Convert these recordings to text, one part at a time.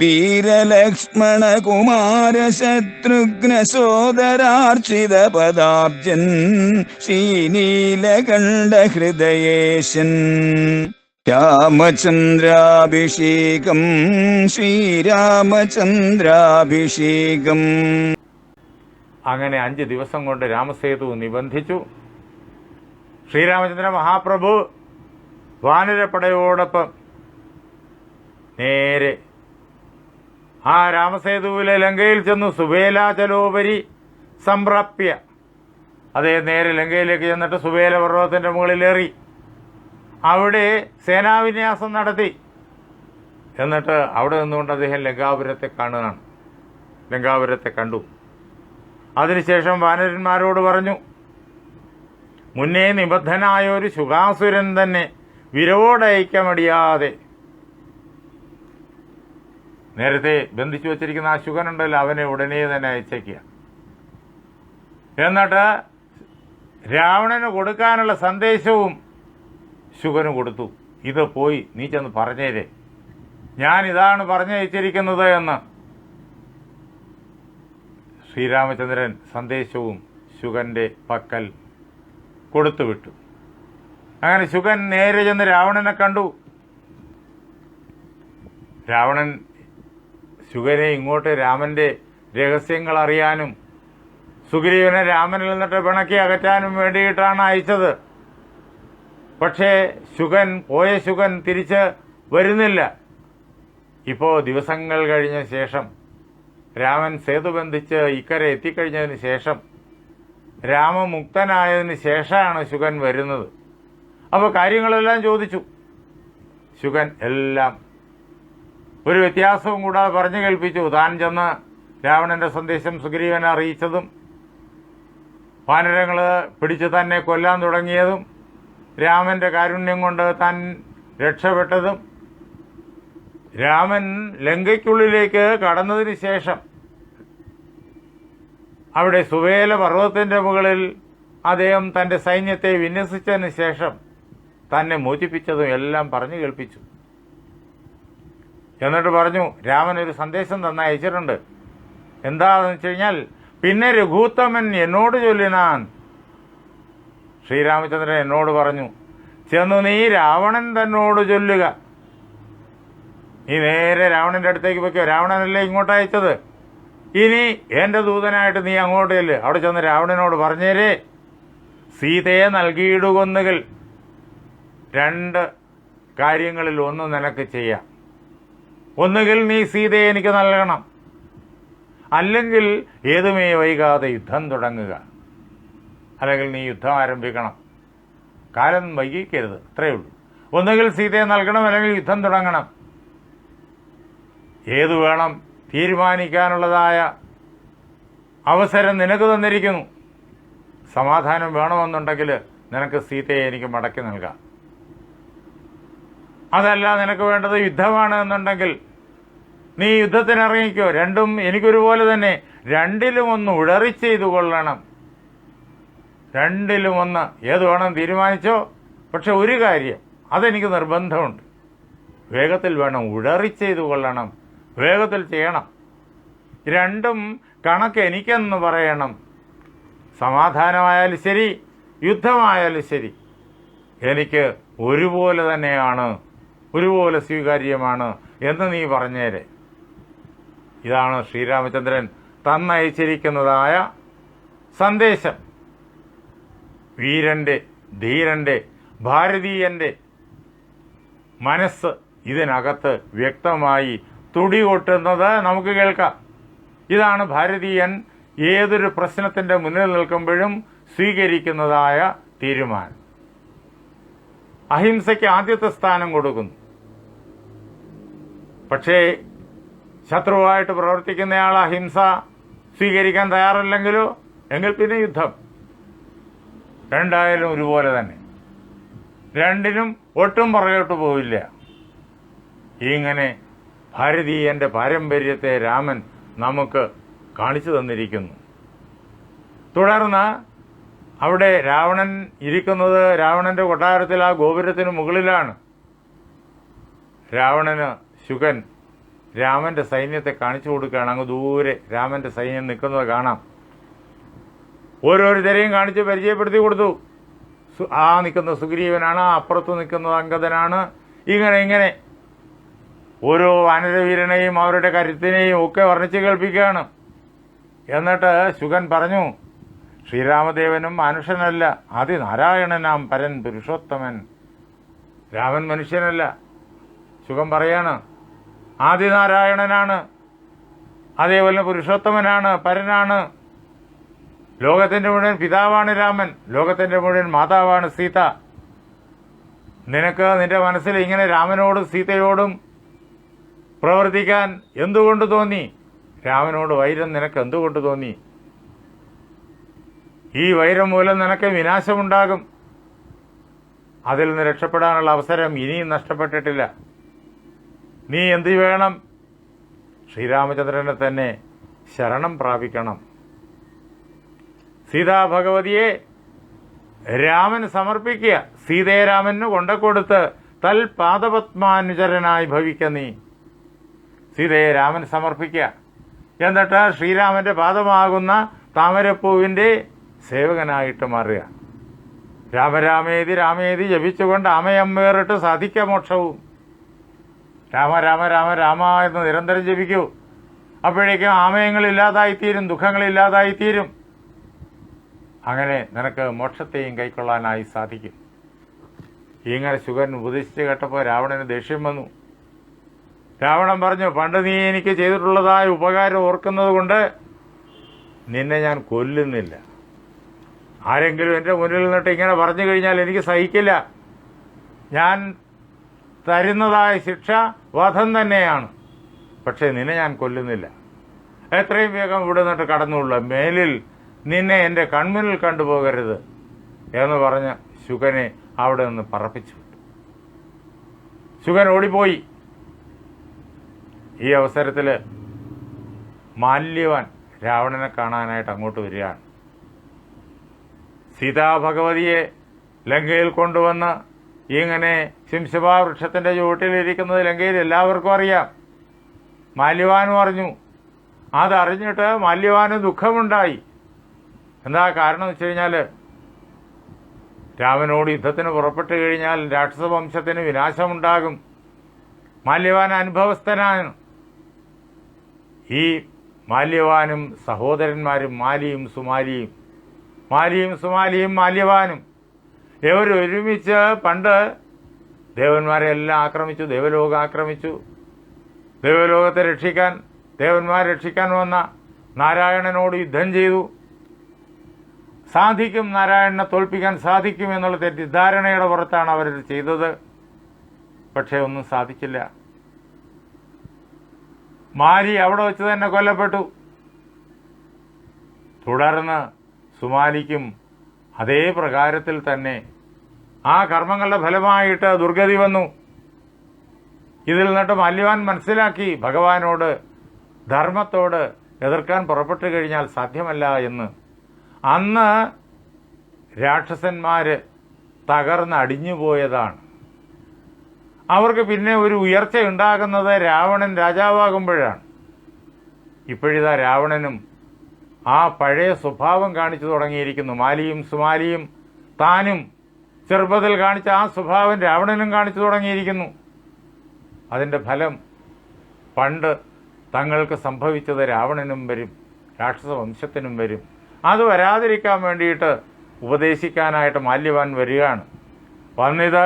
വീരലക്ഷ്മണ കുമാര ശത്രുഘ്ന സോദരാർച്ചിത പദാബ്ജൻ ശ്രീനീലകണ്ഠ ഹൃദയേശൻ രാമചന്ദ്രാഭിഷേകം ശ്രീരാമചന്ദ്രാഭിഷേകം. അങ്ങനെ അഞ്ച് ദിവസം കൊണ്ട് രാമസേതു നിബന്ധിച്ചു. ശ്രീരാമചന്ദ്ര മഹാപ്രഭു വാനരപ്പടയോടൊപ്പം നേരെ ആ രാമസേതുവിലെ ലങ്കയിൽ ചെന്നു സുബേലാചലോപരി സംപ്രാപ്യ. അതേ നേരെ ലങ്കയിലേക്ക് ചെന്നിട്ട് സുബേല പർവതത്തിന്റെ മുകളിലേറി അവിടെ സേനാവിന്യാസം നടത്തി. എന്നിട്ട് അവിടെ നിന്നുകൊണ്ട് അദ്ദേഹം ലങ്കാപുരത്തെ കാണുകയാണ്. ലങ്കാപുരത്തെ കണ്ടു. അതിനുശേഷം വാനരന്മാരോട് പറഞ്ഞു മുന്നേ നിബദ്ധനായ ഒരു ശുകാസുരൻ തന്നെ വിരവോടയക്കമടിയാതെ നേരത്തെ ബന്ധിച്ചു വച്ചിരിക്കുന്ന ആ ശുഗനുണ്ടല്ലോ അവനെ ഉടനെ തന്നെ അയച്ചേക്കുക. എന്നിട്ട് രാവണന് കൊടുക്കാനുള്ള സന്ദേശവും ശുഗന് കൊടുത്തു. ഇത് പോയി നീ ചെന്ന് പറഞ്ഞേരെ. ഞാൻ ഇതാണ് പറഞ്ഞയച്ചിരിക്കുന്നത് എന്ന്. ശ്രീരാമചന്ദ്രൻ സന്ദേശവും ശുഗന്റെ പക്കൽ കൊടുത്തുവിട്ടു. അങ്ങനെ ശുഗൻ നേരെ ചെന്ന് രാവണനെ കണ്ടു. രാവണൻ ശുഗനെ ഇങ്ങോട്ട് രാമന്റെ രഹസ്യങ്ങൾ അറിയാനും സുഗ്രീവനെ രാമനിൽ നിന്നിട്ട് പിണക്കി അകറ്റാനും വേണ്ടിയിട്ടാണ് അയച്ചത്. പക്ഷേ ശുഗൻ പോയ ശുഗൻ തിരിച്ച് വരുന്നില്ല. ഇപ്പോൾ ദിവസങ്ങൾ കഴിഞ്ഞ ശേഷം രാമൻ സേതു ബന്ധിച്ച് ഇക്കരെ എത്തിക്കഴിഞ്ഞതിന് ശേഷം രാമമുക്തനായതിന് ശേഷമാണ് ശുഗൻ വരുന്നത്. അപ്പോൾ കാര്യങ്ങളെല്ലാം ചോദിച്ചു. ശുഗൻ എല്ലാം ഒരു വ്യത്യാസവും കൂടാതെ പറഞ്ഞു കേൾപ്പിച്ചു. താൻ ചെന്ന് രാവണന്റെ സന്ദേശം സുഗ്രീവനെ അറിയിച്ചതും വാനരങ്ങൾ പിടിച്ച് തന്നെ കൊല്ലാൻ തുടങ്ങിയതും രാമന്റെ കാരുണ്യം കൊണ്ട് താൻ രക്ഷപ്പെട്ടതും രാമൻ ലങ്കയ്ക്കുള്ളിലേക്ക് കടന്നതിന് ശേഷം അവിടെ സുവേല പർവതത്തിന്റെ മുകളിൽ അദ്ദേഹം തന്റെ സൈന്യത്തെ വിന്യസിച്ചതിന് ശേഷം തന്നെ മോചിപ്പിച്ചതും എല്ലാം പറഞ്ഞു കേൾപ്പിച്ചു. എന്നിട്ട് പറഞ്ഞു രാമൻ ഒരു സന്ദേശം തന്ന അയച്ചിട്ടുണ്ട്. എന്താണെന്ന് വെച്ച് കഴിഞ്ഞാൽ പിന്നെ രഘൂത്തമൻ എന്നോട് ചൊല്ലിനാൻ ശ്രീരാമചന്ദ്രൻ എന്നോട് പറഞ്ഞു ചെന്നു നീ രാവണൻ തന്നോട് ചൊല്ലുക. നീ നേരെ രാവണന്റെ അടുത്തേക്ക് വെക്കോ രാവണനല്ലേ ഇങ്ങോട്ട് അയച്ചത്? ഇനി എന്റെ ദൂതനായിട്ട് നീ അങ്ങോട്ട് ചെല്ല്. അവിടെ ചെന്ന് രാവണനോട് പറഞ്ഞേരേ. സീതയെ നൽകിയിടുകൊന്നുകൾ രണ്ട് കാര്യങ്ങളിൽ ഒന്ന് നിനക്ക് ചെയ്യാം. ഒന്നുകിൽ നീ സീതയെ എനിക്ക് നൽകണം. അല്ലെങ്കിൽ ഏതുമേ വൈകാതെ യുദ്ധം തുടങ്ങുക. അല്ലെങ്കിൽ നീ യുദ്ധം ആരംഭിക്കണം. കാലം വൈകിക്കരുത് അത്രയേ ഉള്ളൂ. ഒന്നുകിൽ സീതയെ നൽകണം അല്ലെങ്കിൽ യുദ്ധം തുടങ്ങണം. ഏതു വേണം തീരുമാനിക്കാനുള്ളതായ അവസരം നിനക്ക് തന്നിരിക്കുന്നു. സമാധാനം വേണമെന്നുണ്ടെങ്കിൽ നിനക്ക് സീതയെ എനിക്ക് മടക്കി നൽകാം. അതല്ല നിനക്ക് വേണ്ടത് യുദ്ധമാണ് എന്നുണ്ടെങ്കിൽ നീ യുദ്ധത്തിന് ഇറങ്ങിക്കോ രണ്ടും എനിക്കൊരുപോലെ തന്നെ. രണ്ടിലും ഒന്ന് ഉഴറി ചെയ്തു കൊള്ളണം രണ്ടിലും ഒന്ന് ഏത് വേണം തീരുമാനിച്ചോ? പക്ഷെ ഒരു കാര്യം. അതെനിക്ക് നിർബന്ധമുണ്ട്. വേഗത്തിൽ വേണം ഉഴറി ചെയ്തു കൊള്ളണം വേഗത്തിൽ ചെയ്യണം. രണ്ടും കണക്ക് എനിക്കെന്ന് പറയണം. സമാധാനമായാലും ശരി യുദ്ധമായാലും ശരി. എനിക്ക് ഒരുപോലെ തന്നെയാണ് ഒരുപോലെ സ്വീകാര്യമാണ് എന്ന് നീ പറഞ്ഞേരെ. ഇതാണ് ശ്രീരാമചന്ദ്രൻ തന്നയച്ചിരിക്കുന്നതായ സന്ദേശം. വീരന്റെ ധീരന്റെ ഭാരതീയന്റെ മനസ്സ് ഇതിനകത്ത് വ്യക്തമായി തുടികൊട്ടുന്നത് നമുക്ക് കേൾക്കാം. ഇതാണ് ഭാരതീയൻ ഏതൊരു പ്രശ്നത്തിന്റെ മുന്നിൽ നിൽക്കുമ്പോഴും സ്വീകരിക്കുന്നതായ തീരുമാനം. അഹിംസയ്ക്ക് ആദ്യത്തെ സ്ഥാനം കൊടുക്കുന്നു. പക്ഷേ ശത്രുവായിട്ട് പ്രവർത്തിക്കുന്നയാൾ അഹിംസ സ്വീകരിക്കാൻ തയ്യാറല്ലെങ്കിലോ? എങ്കിൽ പിന്നെ യുദ്ധം. രണ്ടായാലും ഒരുപോലെ തന്നെ. രണ്ടിനും ഒട്ടും പുറകോട്ട് പോവില്ല. ഇങ്ങനെ ഭാരതീയന്റെ പാരമ്പര്യത്തെ രാമൻ നമുക്ക് കാണിച്ചു തന്നിരിക്കുന്നു. തുടർന്ന് അവിടെ രാവണൻ ഇരിക്കുന്നത് രാവണന്റെ കൊട്ടാരത്തിൽ ആ ഗോപുരത്തിന് മുകളിലാണ്. രാവണന് ശുഗൻ രാമന്റെ സൈന്യത്തെ കാണിച്ചു കൊടുക്കുകയാണ്. അങ്ങ് ദൂരെ രാമന്റെ സൈന്യം നിൽക്കുന്നത് കാണാം. ഓരോരുത്തരെയും കാണിച്ച് പരിചയപ്പെടുത്തി കൊടുത്തു. ആ നിൽക്കുന്ന സുഗ്രീവനാണ് അപ്പുറത്ത് നിൽക്കുന്നത് അങ്കദനാണ് ഇങ്ങനെ ഇങ്ങനെ. ഓരോ വാനരവീരനെയും അവരുടെ കരുത്തിനെയും ഒക്കെ വർണിച്ച് കേൾപ്പിക്കുകയാണ്. എന്നിട്ട് ശുഗൻ പറഞ്ഞു ശ്രീരാമദേവനും മനുഷ്യനല്ല അതിനാരായണനാം പരൻ പുരുഷോത്തമൻ. രാമൻ മനുഷ്യനല്ല. ശുഖം പറയാണ് ആദിനാരായണനാണ്. അതേപോലെ പുരുഷോത്തമനാണ് പരനാണ്. ലോകത്തിന്റെ മുഴുവൻ പിതാവാണ് രാമൻ ലോകത്തിന്റെ മുഴുവൻ മാതാവാണ് സീത. നിനക്ക് നിന്റെ മനസ്സിൽ ഇങ്ങനെ രാമനോടും സീതയോടും പ്രവർത്തിക്കാൻ എന്തുകൊണ്ട് തോന്നി? രാമനോട് വൈരം നിനക്ക് എന്തുകൊണ്ട് തോന്നി? ഈ വൈരം മൂലം നിനക്ക് വിനാശമുണ്ടാകും. അതിൽ നിന്ന് രക്ഷപ്പെടാനുള്ള അവസരം ഇനിയും നഷ്ടപ്പെട്ടിട്ടില്ല. നീ എന്ത് വേണം? ശ്രീരാമചന്ദ്രനെ തന്നെ ശരണം പ്രാപിക്കണം. സീതാ ഭഗവതിയെ രാമൻ സമർപ്പിക്കുക. സീതയെ രാമന് കൊണ്ടക്കൊടുത്ത് തൽ പാദപത്മാനുചരനായി ഭവിക്ക നീ. സീതയെ രാമൻ സമർപ്പിക്കുക. എന്നിട്ട് ശ്രീരാമന്റെ പാദമാകുന്ന താമരപ്പൂവിന്റെ സേവകനായിട്ട് മാറുക. രാമരാമേതി രാമേതി ജപിച്ചുകൊണ്ട് അമയമ്മേറിട്ട് സാധിക്ക മോക്ഷവും. രാമ രാമ രാമ രാമ എന്ന് നിരന്തരം ജപിക്കൂ. അപ്പോഴേക്കും ആമയങ്ങളില്ലാതായിത്തീരും ദുഃഖങ്ങളില്ലാതായിത്തീരും. അങ്ങനെ നിനക്ക് മോക്ഷത്തെയും കൈക്കൊള്ളാനായി സാധിക്കും. ഇങ്ങനെ ശുഗൻ ഉപദേശിച്ച് കേട്ടപ്പോൾ രാവണന് ദേഷ്യം വന്നു. രാവണൻ പറഞ്ഞു പണ്ട് നീ എനിക്ക് ചെയ്തിട്ടുള്ളതായ ഉപകാരം ഓർക്കുന്നത് കൊണ്ട് നിന്നെ ഞാൻ കൊല്ലുന്നില്ല. ആരെങ്കിലും എന്റെ മുന്നിൽ നിന്നിട്ട് ഇങ്ങനെ പറഞ്ഞു കഴിഞ്ഞാൽ എനിക്ക് സഹിക്കില്ല. ഞാൻ തരുന്നതായ ശിക്ഷ വധം തന്നെയാണ്. പക്ഷേ നിന്നെ ഞാൻ കൊല്ലുന്നില്ല. എത്രയും വേഗം ഇവിടെ നിന്നിട്ട് കടന്നുള്ള മേലിൽ നിന്നെ എന്റെ കൺമുന്നിൽ കണ്ടുപോകരുത് എന്ന് പറഞ്ഞ ശുഗനെ അവിടെ നിന്ന് പറപ്പിച്ചു വിട്ടു. ശുഗൻ ഓടിപ്പോയി. ഈ അവസരത്തിൽ മാല്യവാൻ രാവണനെ കാണാനായിട്ട് അങ്ങോട്ട് വരികയാണ്. സീതാഭഗവതിയെ ലങ്കയിൽ കൊണ്ടുവന്ന് ഇങ്ങനെ ശിംശഭാ വൃക്ഷത്തിന്റെ ചുവട്ടിലിരിക്കുന്നത് ലങ്കയിൽ എല്ലാവർക്കും അറിയാം. മാല്യവാനും അറിഞ്ഞു. അതറിഞ്ഞിട്ട് മാല്യവാന് ദുഃഖമുണ്ടായി. എന്താ കാരണം വെച്ച് കഴിഞ്ഞാൽ രാമനോട് യുദ്ധത്തിന് പുറപ്പെട്ടു കഴിഞ്ഞാൽ രാക്ഷസവംശത്തിന് വിനാശമുണ്ടാകും. മാല്യവാൻ അനുഭവസ്ഥനാണ്. ഈ മാല്യവാനും സഹോദരന്മാരും മാലിയും സുമാലിയും മാലിയും സുമാലിയും മാല്യവാനും ഇവർ പണ്ട് ദേവന്മാരെ എല്ലാം ആക്രമിച്ചു ദേവലോകം ആക്രമിച്ചു. ദേവലോകത്തെ രക്ഷിക്കാൻ ദേവന്മാരെ രക്ഷിക്കാൻ വന്ന നാരായണനോട് യുദ്ധം ചെയ്തു. സാധിക്കും നാരായണനെ തോൽപ്പിക്കാൻ സാധിക്കും എന്നുള്ള തെറ്റിദ്ധാരണയുടെ പുറത്താണ് അവർ ചെയ്തത്. പക്ഷേ ഒന്നും സാധിച്ചില്ല. മാലി അവിടെ വെച്ച് തന്നെ കൊല്ലപ്പെട്ടു. തുടർന്ന് സുമാലിക്കും അതേ പ്രകാരത്തിൽ തന്നെ ആ കർമ്മങ്ങളുടെ ഫലമായിട്ട് ദുർഗതി വന്നു. ഇതിൽ നിന്നിട്ട് മല്യവാൻ മനസ്സിലാക്കി ഭഗവാനോട് ധർമ്മത്തോട് എതിർക്കാൻ പുറപ്പെട്ടു കഴിഞ്ഞാൽ സാധ്യമല്ല എന്ന്. അന്ന് രാക്ഷസന്മാർ തകർന്ന് അടിഞ്ഞുപോയതാണ് അവർക്ക് പിന്നെ ഒരു ഉയർച്ച ഉണ്ടാകുന്നത് രാവണൻ രാജാവാകുമ്പോഴാണ്. ഇപ്പോഴിതാ രാവണനും ആ പഴയ സ്വഭാവം കാണിച്ചു തുടങ്ങിയിരിക്കുന്നു. മാലിയും സുമാലിയും താനും ചെറുപ്പത്തിൽ കാണിച്ച ആ സ്വഭാവം രാവണനും കാണിച്ചു തുടങ്ങിയിരിക്കുന്നു. അതിന്റെ ഫലം പണ്ട് തങ്ങൾക്ക് സംഭവിച്ചത് രാവണനും വരും രാക്ഷസ വംശത്തിനും വരും. അത് വരാതിരിക്കാൻ വേണ്ടിയിട്ട് ഉപദേശിക്കാനായിട്ട് മാല്യവാൻ വരികയാണ്. വന്നിത്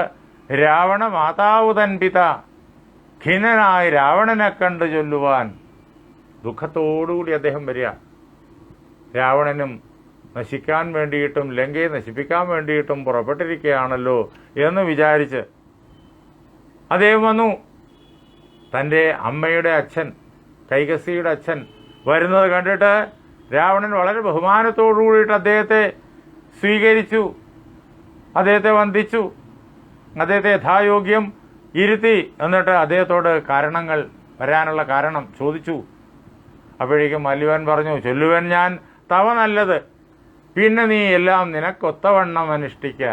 രാവണ മാതാവ് തൻ പിത ഖിനനായി രാവണനെ കണ്ട് ചൊല്ലുവാൻ ദുഃഖത്തോടുകൂടി അദ്ദേഹം വരിക. രാവണനും നശിക്കാൻ വേണ്ടിയിട്ടും ലങ്കയെ നശിപ്പിക്കാൻ വേണ്ടിയിട്ടും പുറപ്പെട്ടിരിക്കുകയാണല്ലോ എന്ന് വിചാരിച്ച് അദ്ദേഹം വന്നു. തന്റെ അമ്മയുടെ അച്ഛൻ കൈകസിയുടെ അച്ഛൻ വരുന്നത് കണ്ടിട്ട് രാവണൻ വളരെ ബഹുമാനത്തോടു കൂടിയിട്ട് അദ്ദേഹത്തെ സ്വീകരിച്ചു. അദ്ദേഹത്തെ വന്ദിച്ചു. അദ്ദേഹത്തെ യഥായോഗ്യം ഇരുത്തി എന്നിട്ട് അദ്ദേഹത്തോട് കാരണങ്ങൾ വരാനുള്ള കാരണം ചോദിച്ചു. അപ്പോഴേക്കും മല്ലുവൻ പറഞ്ഞു ചൊല്ലുവൻ ഞാൻ തവ നല്ലത്. പിന്നെ നീ എല്ലാം നിനക്കൊത്തവണ്ണം അനുഷ്ഠിക്കുക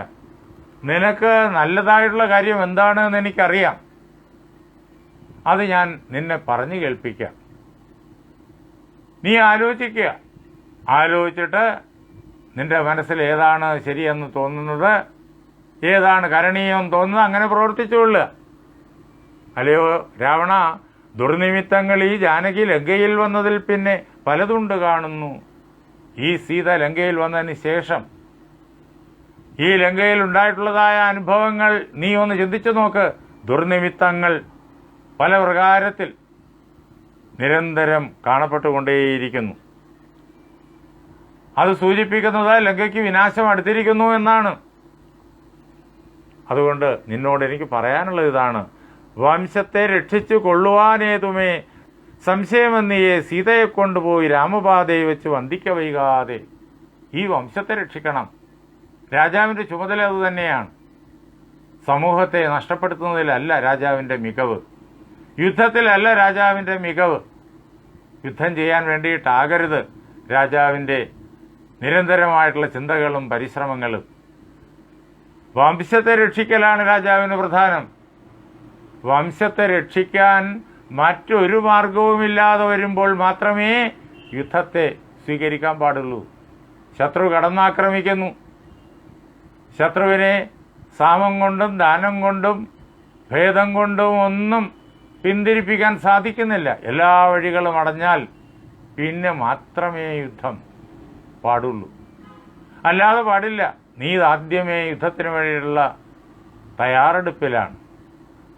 നിനക്ക് നല്ലതായിട്ടുള്ള കാര്യം എന്താണെന്ന് എനിക്കറിയാം. അത് ഞാൻ നിന്നെ പറഞ്ഞു കേൾപ്പിക്കാം. നീ ആലോചിക്കുക ആലോചിച്ചിട്ട് നിന്റെ മനസ്സിൽ ഏതാണ് ശരിയെന്ന് തോന്നുന്നത്? ഏതാണ് കരണീയം തോന്നുന്നത്? അങ്ങനെ പ്രവർത്തിച്ചുകൊള്ളുക. അല്ലയോ രാവണ ദുർനിമിത്തങ്ങൾ ഈ ജാനകി ലങ്കയിൽ വന്നതിൽ പിന്നെ പലതുണ്ട് കാണുന്നു. ഈ സീത ലങ്കയിൽ വന്നതിന് ശേഷം ഈ ലങ്കയിൽ ഉണ്ടായിട്ടുള്ളതായ അനുഭവങ്ങൾ നീ ഒന്ന് ചിന്തിച്ചു നോക്ക്. ദുർനിമിത്തങ്ങൾ പല പ്രകാരത്തിൽ നിരന്തരം കാണപ്പെട്ടുകൊണ്ടേയിരിക്കുന്നു. അത് സൂചിപ്പിക്കുന്നത് ലങ്കയ്ക്ക് വിനാശം അടുത്തിരിക്കുന്നു എന്നാണ്. അതുകൊണ്ട് നിന്നോട് എനിക്ക് പറയാനുള്ളത് ഇതാണ്. വംശത്തെ രക്ഷിച്ചു കൊള്ളുവാനേതുമേ സംശയമെന്നിയെ സീതയെ കൊണ്ടുപോയി രാമപാതയെ വെച്ച് വന്ദിക്ക വൈകാതെ ഈ വംശത്തെ രക്ഷിക്കണം. രാജാവിന്റെ ചുമതല അത് തന്നെയാണ്. സമൂഹത്തെ നഷ്ടപ്പെടുത്തുന്നതിലല്ല രാജാവിന്റെ മികവ്. യുദ്ധത്തിലല്ല രാജാവിന്റെ മികവ്. യുദ്ധം ചെയ്യാൻ വേണ്ടിയിട്ടാകരുത് രാജാവിന്റെ നിരന്തരമായിട്ടുള്ള ചിന്തകളും പരിശ്രമങ്ങളും. വംശത്തെ രക്ഷിക്കലാണ് രാജാവിന് പ്രധാനം. വംശത്തെ രക്ഷിക്കാൻ മറ്റൊരു മാർഗവുമില്ലാതെ വരുമ്പോൾ മാത്രമേ യുദ്ധത്തെ സ്വീകരിക്കാൻ പാടുള്ളൂ. ശത്രു കടന്നാക്രമിക്കുന്നു. ശത്രുവിനെ സാമം കൊണ്ടും ദാനം കൊണ്ടും ഭേദം കൊണ്ടും ഒന്നും പിന്തിരിപ്പിക്കാൻ സാധിക്കുന്നില്ല. എല്ലാ വഴികളും അടഞ്ഞാൽ പിന്നെ മാത്രമേ യുദ്ധം പാടുള്ളൂ. അല്ലാതെ പാടില്ല. നീ ആദ്യമേ യുദ്ധത്തിന് വേണ്ടിയിട്ടുള്ള തയ്യാറെടുപ്പിലാണ്.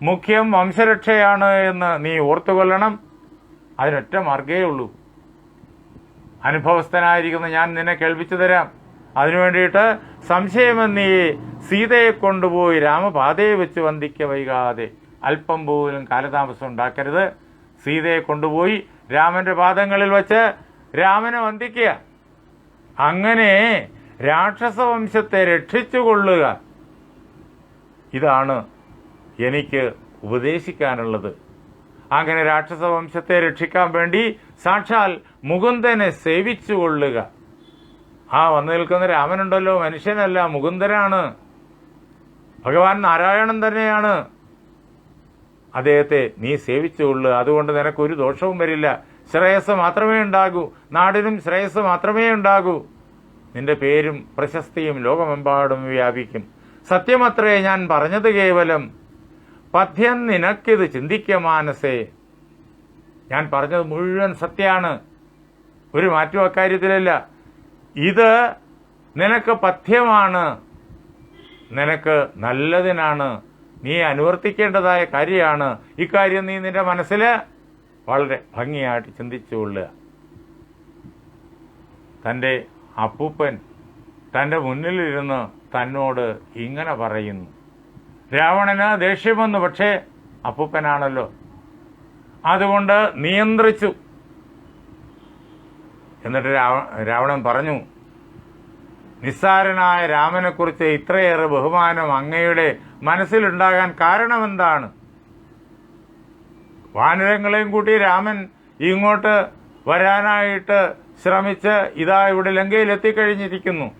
മുഖ്യം വംശരക്ഷയാണ് എന്ന് നീ ഓർത്തുകൊള്ളണം. അതിനൊറ്റ മാർഗേ ഉള്ളൂ. അനുഭവസ്ഥനായിരിക്കുന്ന ഞാൻ നിന്നെ കേൾപ്പിച്ചു തരാം. അതിനു വേണ്ടിയിട്ട് സംശയമെന്നീ സീതയെ കൊണ്ടുപോയി രാമപാതയെ വെച്ച് വന്ദിക്ക വൈകാതെ. അല്പം പോലും കാലതാമസം ഉണ്ടാക്കരുത്. സീതയെ കൊണ്ടുപോയി രാമന്റെ പാദങ്ങളിൽ വെച്ച് രാമനെ വന്ദിക്കുക. അങ്ങനെ രാക്ഷസവംശത്തെ രക്ഷിച്ചുകൊള്ളുക. ഇതാണ് എനിക്ക് ഉപദേശിക്കാനുള്ളത്. അങ്ങനെ രാക്ഷസവംശത്തെ രക്ഷിക്കാൻ വേണ്ടി സാക്ഷാൽ മുകുന്ദനെ സേവിച്ചുകൊള്ളുക ആ വന്നു നിൽക്കുന്ന രാമനുണ്ടല്ലോ മനുഷ്യനല്ല മുകുന്ദനാണ്. ഭഗവാൻ നാരായണൻ തന്നെയാണ്. അദ്ദേഹത്തെ നീ സേവിച്ചുകൊള്ളുക അതുകൊണ്ട് നിനക്കൊരു ദോഷവും വരില്ല. ശ്രേയസ് മാത്രമേ ഉണ്ടാകൂ നാടിനും ശ്രേയസ് മാത്രമേ ഉണ്ടാകൂ. നിന്റെ പേരും പ്രശസ്തിയും ലോകമെമ്പാടും വ്യാപിക്കും. സത്യമത്രേ ഞാൻ പറഞ്ഞത് കേവലം പഥ്യം നിനക്കിത് ചിന്തിക്ക മാനസേ. ഞാൻ പറഞ്ഞത് മുഴുവൻ സത്യമാണ്. ഒരു മാറ്റം അക്കാര്യത്തിലല്ല. ഇത് നിനക്ക് പഥ്യമാണ്. നിനക്ക് നല്ലതിനാണ്. നീ അനുവർത്തിക്കേണ്ടതായ കാര്യമാണ്. ഇക്കാര്യം നീ നിന്റെ മനസ്സിൽ വളരെ ഭംഗിയായിട്ട് ചിന്തിച്ചുകൊള്ളുക തന്റെ അപ്പൂപ്പൻ തന്റെ മുന്നിലിരുന്ന് തന്നോട് ഇങ്ങനെ പറയുന്നു. രാവണന് ദേഷ്യം വന്നു പക്ഷേ അപ്പൂപ്പനാണല്ലോ. അതുകൊണ്ട് നിയന്ത്രിച്ചു. എന്നിട്ട് രാവ- രാവണൻ പറഞ്ഞു നിസ്സാരനായ രാമനെക്കുറിച്ച് ഇത്രയേറെ ബഹുമാനം അങ്ങയുടെ മനസ്സിലുണ്ടാകാൻ കാരണമെന്താണ്? വാനരങ്ങളെയും കൂട്ടി രാമൻ ഇങ്ങോട്ട് വരാനായിട്ട് ശ്രമിച്ച് ഇതാ ഇവിടെ ലങ്കയിൽ എത്തിക്കഴിഞ്ഞിരിക്കുന്നു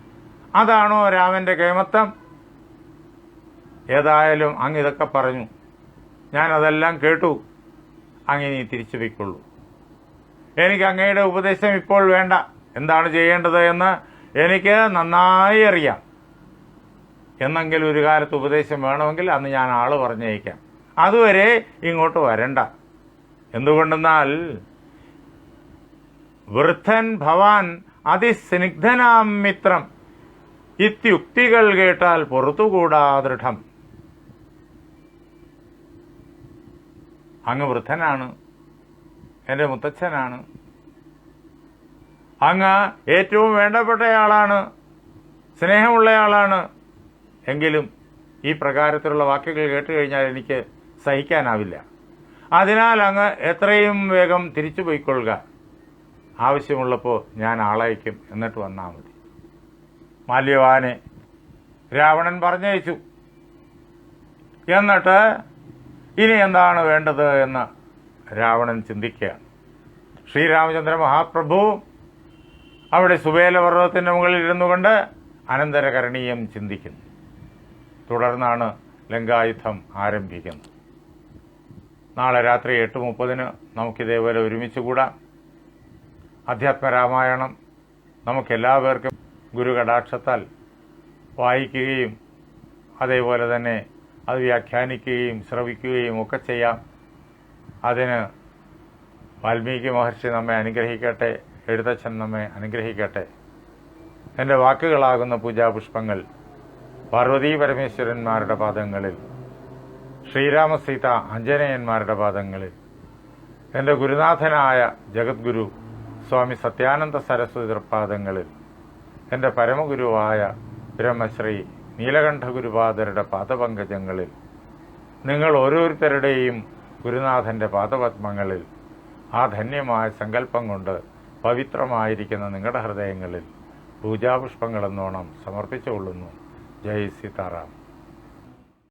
അതാണോ രാമന്റെ കേമത്തം? ഏതായാലും അങ്ങ് ഇതൊക്കെ പറഞ്ഞു. ഞാൻ അതെല്ലാം കേട്ടു അങ്ങനെ തിരിച്ചു വയ്ക്കുള്ളൂ എനിക്ക് അങ്ങയുടെ ഉപദേശം ഇപ്പോൾ വേണ്ട. എന്താണ് ചെയ്യേണ്ടത് എന്ന് എനിക്ക് നന്നായി അറിയാം. എന്നെങ്കിലും ഒരു കാലത്ത് ഉപദേശം വേണമെങ്കിൽ അന്ന് ഞാൻ ആൾ പറഞ്ഞയക്കാം. അതുവരെ ഇങ്ങോട്ട് വരണ്ട. എന്തുകൊണ്ടെന്നാൽ വൃദ്ധൻ ഭവാൻ അതിസ്നിഗ്ധനാം മിത്രം. ഇത്യുക്തികൾ കേട്ടാൽ പുറത്തുകൂടാ ദൃഢം. അങ്ങ് വൃദ്ധനാണ്. എന്റെ മുത്തച്ഛനാണ്. അങ്ങ് ഏറ്റവും വേണ്ടപ്പെട്ടയാളാണ്. സ്നേഹമുള്ളയാളാണ്. എങ്കിലും ഈ പ്രകാരത്തിലുള്ള വാക്കുകൾ കേട്ട് കഴിഞ്ഞാൽ എനിക്ക് സഹിക്കാനാവില്ല. അതിനാൽ അങ്ങ് എത്രയും വേഗം തിരിച്ചു പോയിക്കൊള്ളുക. ആവശ്യമുള്ളപ്പോൾ ഞാൻ ആളയക്കും. എന്നിട്ട് വന്നാൽ മതി. മാല്യവാനെ രാവണൻ പറഞ്ഞയച്ചു. എന്നിട്ട് ഇനി എന്താണ് വേണ്ടത് എന്ന് രാവണൻ ചിന്തിക്കുകയാണ്. ശ്രീരാമചന്ദ്ര മഹാപ്രഭു അവിടെ സുബേല പർവതത്തിന്റെ മുകളിൽ ഇരുന്നു കൊണ്ട് അനന്തരകരണീയം ചിന്തിക്കുന്നു. തുടർന്നാണ് ലങ്കായുദ്ധം ആരംഭിക്കുന്നത്. നാളെ രാത്രി എട്ട് മുപ്പതിന് നമുക്കിതേപോലെ ഒരുമിച്ച് കൂടാം. അധ്യാത്മരാമായണം നമുക്കെല്ലാവർക്കും ഗുരു കടാക്ഷത്താൽ വായിക്കുകയും അതേപോലെ തന്നെ അത് വ്യാഖ്യാനിക്കുകയും ശ്രവിക്കുകയും ഒക്കെ ചെയ്യാം. അതിന് വാൽമീകി മഹർഷി നമ്മെ അനുഗ്രഹിക്കട്ടെ എഴുത്തച്ഛൻ നമ്മെ അനുഗ്രഹിക്കട്ടെ. എന്റെ വാക്കുകളാകുന്ന പൂജാപുഷ്പങ്ങൾ പാർവതീ പരമേശ്വരന്മാരുടെ പാദങ്ങളിൽ ശ്രീരാമസീത അഞ്ജനയന്മാരുടെ പാദങ്ങളിൽ എന്റെ ഗുരുനാഥനായ ജഗദ്ഗുരു സ്വാമി സത്യാനന്ദ സരസ്വതി പാദങ്ങളിൽ എന്റെ പരമഗുരുവായ ബ്രഹ്മശ്രീ നീലകണ്ഠ ഗുരുപാദരുടെ പാദപങ്കജങ്ങളിൽ നിങ്ങൾ ഓരോരുത്തരുടെയും ഗുരുനാഥന്റെ പാദപത്മങ്ങളിൽ ആ ധന്യമായ സങ്കല്പം കൊണ്ട് പവിത്രമായിരിക്കുന്ന നിങ്ങളുടെ ഹൃദയങ്ങളിൽ പൂജാപുഷ്പങ്ങളെന്നോണം സമർപ്പിച്ചുകൊള്ളുന്നു. ജയ് സീതാറാം.